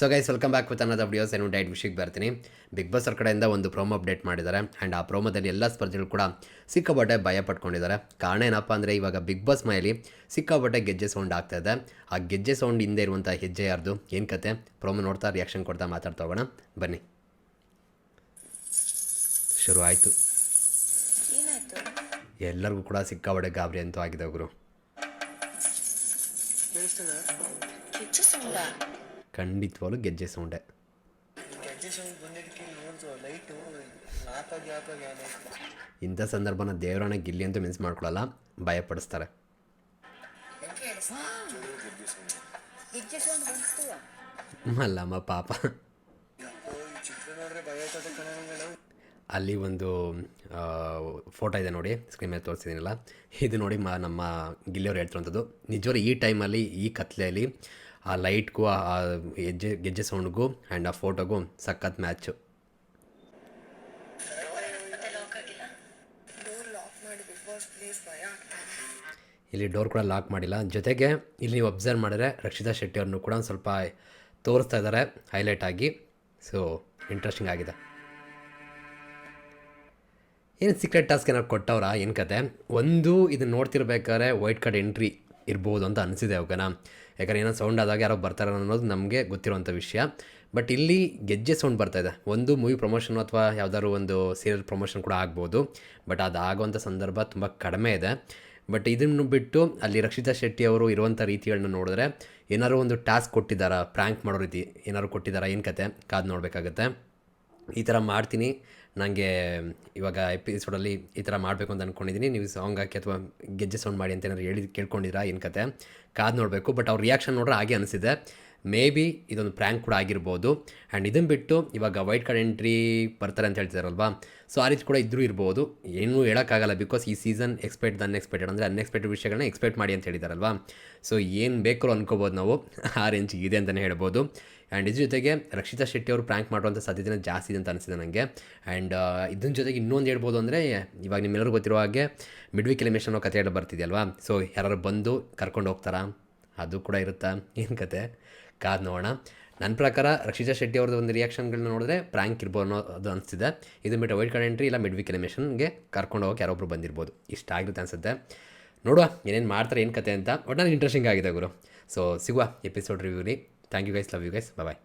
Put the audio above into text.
So guys welcome back with ಅನ್ನೋದು videos ಏನು diet ವಿಷಯಕ್ಕೆ ಬರ್ತೀನಿ. ಬಿಗ್ ಬಾಸ್ ಅವ್ರ ಕಡೆಯಿಂದ ಒಂದು ಪ್ರೋಮೋ ಅಪ್ಡೇಟ್ ಮಾಡಿದ್ದಾರೆ. ಆ್ಯಂಡ್ ಆ ಪ್ರೋಮೋದಲ್ಲಿ ಎಲ್ಲ ಸ್ಪರ್ಧಿಗಳು ಕೂಡ ಸಿಕ್ಕಾಪಟ್ಟೆ ಭಯ ಪಟ್ಕೊಂಡಿದ್ದಾರೆ. ಕಾರಣ ಏನಪ್ಪ ಅಂದರೆ ಇವಾಗ ಬಿಗ್ ಬಾಸ್ ಮನೆಯಲ್ಲಿ ಸಿಕ್ಕಾಪಟ್ಟೆ ಗೆಜ್ಜೆ ಸೌಂಡ್ ಆಗ್ತಾ ಇದೆ. ಆ ಗೆಜ್ಜೆ ಸೌಂಡ್ ಹಿಂದೆ ಇರುವಂಥ ಹೆಜ್ಜೆ ಯಾರ್ದು? ಏನು ಕತೆ? ಪ್ರೋಮೋ ನೋಡ್ತಾ ರಿಯಾಕ್ಷನ್ ಕೊಡ್ತಾ ಮಾತಾಡ್ತಾ ಹೋಗೋಣ. ಬನ್ನಿ. ಶುರು ಆಯಿತು. ಏನಾಯ್ತು ಎಲ್ಲರಿಗೂ ಕೂಡ ಸಿಕ್ಕಾಪಟ್ಟೆ ಗಾಬರಿ ಅಂತೂ ಆಗಿದೆ ಸೌಂಡ ಖಂಡಿತವಾಗ್ಲೂ ಗೆಜ್ಜೆ ಸೌಂಡೆ. ಗೆಜ್ಜೆ ಸೌಂಡ್ ಬಂದಿದ್ದಕ್ಕೆ ನೋಡ್ತು ಲೈಟು ನಾಲ್ಕಾಗಿ ಹಾಕಾಗಿ ಆಗೋಯ್ತು ಇಂಥ ಸಂದರ್ಭನ ದೇವರನ್ನ ಗಿಲ್ಲಿ ಅಂತೂ ಮಿನ್ಸ್ ಮಾಡ್ಕೊಳ್ಳಲ್ಲ ಭಯಪಡಿಸ್ತಾರೆ. ಅಲ್ಲಮ್ಮ ಪಾಪ. ಅಲ್ಲಿ ಒಂದು ಫೋಟೋ ಇದೆ ನೋಡಿ ಸ್ಕ್ರೀನ್ ಮೇಲೆ ತೋರಿಸಿದ್ದೀನಲ್ಲ ಇದು ನೋಡಿ ಮ ನಮ್ಮ ಗಿಲ್ಲಿಯವ್ರು ಹೇಳ್ತಿರೋಂಥದ್ದು ನಿಜವಾಗ್ಲೂ ಈ ಟೈಮಲ್ಲಿ ಈ ಕತ್ಲೆಯಲ್ಲಿ ಆ ಲೈಟ್ಗೂ, ಆ ಗೆಜ್ಜೆ ಗೆಜ್ಜೆ ಸೌಂಡ್ಗೂ ಆ್ಯಂಡ್ ಆ ಫೋಟೋಗೂ ಸಖತ್ ಮ್ಯಾಚು ಇಲ್ಲಿ ಡೋರ್ ಕೂಡ ಲಾಕ್ ಮಾಡಿಲ್ಲ. ಜೊತೆಗೆ ಇಲ್ಲಿ ನೀವು ಅಬ್ಸರ್ವ್ ಮಾಡಿದ್ರೆ ರಕ್ಷಿತಾ ಶೆಟ್ಟಿ ಅವ್ರನ್ನು ಕೂಡ ಸ್ವಲ್ಪ ತೋರಿಸ್ತಾ ಇದ್ದಾರೆ ಹೈಲೈಟ್ ಆಗಿ. ಸೊ ಇಂಟ್ರೆಸ್ಟಿಂಗ್ ಆಗಿದೆ. ಏನು ಸೀಕ್ರೆಟ್ ಟಾಸ್ಕ್ ಏನಾದ್ರು ಕೊಟ್ಟವ್ರ? ಏನು ಕತೆ? ಒಂದು ಇದನ್ನು ನೋಡ್ತಿರ್ಬೇಕಾದ್ರೆ ವೈಟ್ ಕಾರ್ಡ್ ಎಂಟ್ರಿ ಇರ್ಬೋದು ಅಂತ ಅನಿಸಿದೆ ಅವಾಗನ ಯಾಕಂದ್ರೆ ಏನೋ ಸೌಂಡ್ ಆದಾಗ ಯಾರೋ ಬರ್ತಾರೆ ಅನ್ನೋದು ನಮಗೆ ಗೊತ್ತಿರುವಂಥ ವಿಷಯ. ಬಟ್ ಇಲ್ಲಿ ಗೆಜ್ಜೆ ಸೌಂಡ್ ಬರ್ತಾ ಇದೆ. ಒಂದು ಮೂವಿ ಪ್ರಮೋಷನ್ ಅಥವಾ ಯಾವುದಾದ್ರು ಒಂದು ಸೀರಿಯಲ್ ಪ್ರಮೋಷನ್ ಕೂಡ ಆಗ್ಬೋದು. ಬಟ್ ಅದು ಆಗೋವಂಥ ಸಂದರ್ಭ ತುಂಬ ಕಡಿಮೆ ಇದೆ. ಬಟ್ ಇದನ್ನು ಬಿಟ್ಟು ಅಲ್ಲಿ ರಕ್ಷಿತಾ ಶೆಟ್ಟಿ ಅವರು ಇರುವಂಥ ರೀತಿಗಳನ್ನ ನೋಡಿದ್ರೆ ಏನಾದ್ರು ಒಂದು ಟಾಸ್ಕ್ ಕೊಟ್ಟಿದ್ದಾರಾ? ಪ್ರ್ಯಾಂಕ್ ಮಾಡೋ ರೀತಿ ಏನಾದ್ರು ಕೊಟ್ಟಿದ್ದಾರಾ? ಏನು ಕತೆ? ಕಾದು ನೋಡಬೇಕಾಗತ್ತೆ. ಈ ಥರ ಮಾಡ್ತೀನಿ. ನನಗೆ ಇವಾಗ ಎಪಿಸೋಡಲ್ಲಿ ಈ ಥರ ಮಾಡಬೇಕು ಅಂತ ಅಂದ್ಕೊಂಡಿದ್ದೀನಿ ನೀವು ಸಾಂಗ್ ಹಾಕಿ ಅಥವಾ ಗೆಜ್ಜೆ ಸೌಂಡ್ ಮಾಡಿ ಅಂತ ಏನಾದ್ರು ಹೇಳಿ ಕೇಳ್ಕೊಂಡಿರಾ ಏನು ಕತೆ? ಕಾದು ನೋಡಬೇಕು ಬಟ್ ಅವ್ರ ರಿಯಾಕ್ಷನ್ ನೋಡ್ರೆ ಹಾಗೆ ಅನಿಸಿದೆ. ಮೇ ಬಿ ಇದೊಂದು ಪ್ರ್ಯಾಂಕ್ ಕೂಡ ಆಗಿರ್ಬೋದು. ಆ್ಯಂಡ್ ಇದನ್ನು ಬಿಟ್ಟು ಇವಾಗ ವೈಟ್ ಕಾರ್ಡ್ ಎಂಟ್ರಿ ಬರ್ತಾರೆ ಅಂತ ಹೇಳ್ತಿದಾರಲ್ವಾ? ಸೊ ಆ ರೀತಿ ಕೂಡ ಇದ್ದರೂ ಇರ್ಬೋದು. ಏನೂ ಹೇಳೋಕ್ಕಾಗಲ್ಲ ಬಿಕಾಸ್ ಈ ಸೀಸನ್ ಎಕ್ಸ್ಪೆಕ್ಟ್ ಅನ್ಎಕ್ಸ್ಪೆಕ್ಟೆಡ್ ಅಂದರೆ ಅನ್ಎಕ್ಸ್ಪೆಕ್ಟೆಡ್ ವಿಷಯಗಳನ್ನ ಎಕ್ಸ್ಪೆಕ್ಟ್ ಮಾಡಿ ಅಂತ ಹೇಳಿದಾರಲ್ವಾ? ಸೊ ಏನು ಬೇಕೋ ಅನ್ಕೋಬೋದು ನಾವು. ಆ ರೇಂಜ್ ಇದೆ ಅಂತಲೇ ಹೇಳ್ಬೋದು. ಆ್ಯಂಡ್ ಇದ್ರ ಜೊತೆಗೆ ರಕ್ಷಿತಾ ಶೆಟ್ಟಿ ಅವರು ಪ್ರ್ಯಾಂಕ್ ಮಾಡುವಂಥ ಸಾಧ್ಯತೆ ಜಾಸ್ತಿ ಇದೆ ಅಂತ ಅನಿಸಿದೆ ನನಗೆ ಆ್ಯಂಡ್ ಇದ್ರ ಜೊತೆಗೆ ಇನ್ನೊಂದು ಹೇಳ್ಬೋದು ಅಂದರೆ ಇವಾಗ ನಿಮ್ಮೆಲ್ಲರಿಗೂ ಗೊತ್ತಿರೋ ಹಾಗೆ ಮಿಡ್ ವೀಕ್ ಎಲಿಮಿನೇಷನ್ ಅನ್ನೋ ಕಥೆ ಹೇಳಿ ಬರ್ತಿದೆಯಲ್ವಾ? ಸೊ ಯಾರು ಬಂದು ಕರ್ಕೊಂಡು ಹೋಗ್ತಾರಾ? ಅದು ಕೂಡ ಇರುತ್ತಾ? ಏನು ಕತೆ? ಕಾದು ನೋಡೋಣ ನನ್ನ ಪ್ರಕಾರ ರಕ್ಷಿತಾ ಶೆಟ್ಟಿ ಅವ್ರದ್ದು ಒಂದು ರಿಯಾಕ್ಷನ್ಗಳನ್ನ ನೋಡಿದ್ರೆ ಪ್ರ್ಯಾಂಕ್ ಇರ್ಬೋದು ಅನ್ನೋದು ಅನಿಸ್ತಿದೆ. ಇದು ಬಿಟ್ಟು ವೈಟ್ ಕಾರ್ಡ್ ಎಂಟ್ರಿ ಇಲ್ಲ ಮಿಡ್ ವೀಕ್ ಎಲಿಮಿನೇಷನ್ಗೆ ಕರ್ಕೊಂಡು ಹೋಗಕ್ಕೆ ಯಾರೊಬ್ರು ಬಂದಿರ್ಬೋದು. ಇಷ್ಟ ಆಗಿರುತ್ತೆ ಅನಿಸುತ್ತೆ. ನೋಡುವ, ಏನೇನು ಮಾಡ್ತಾರೆ, ಏನು ಕತೆ ಅಂತ. ಒಟ್ಟು ನನಗೆ ಇಂಟ್ರೆಸ್ಟಿಂಗ್ ಆಗಿದೆ ಗುರು. ಸೊ ಸಿಗುವ episode ರಿವ್ಯೂಲಿ thank you guys love you guys bye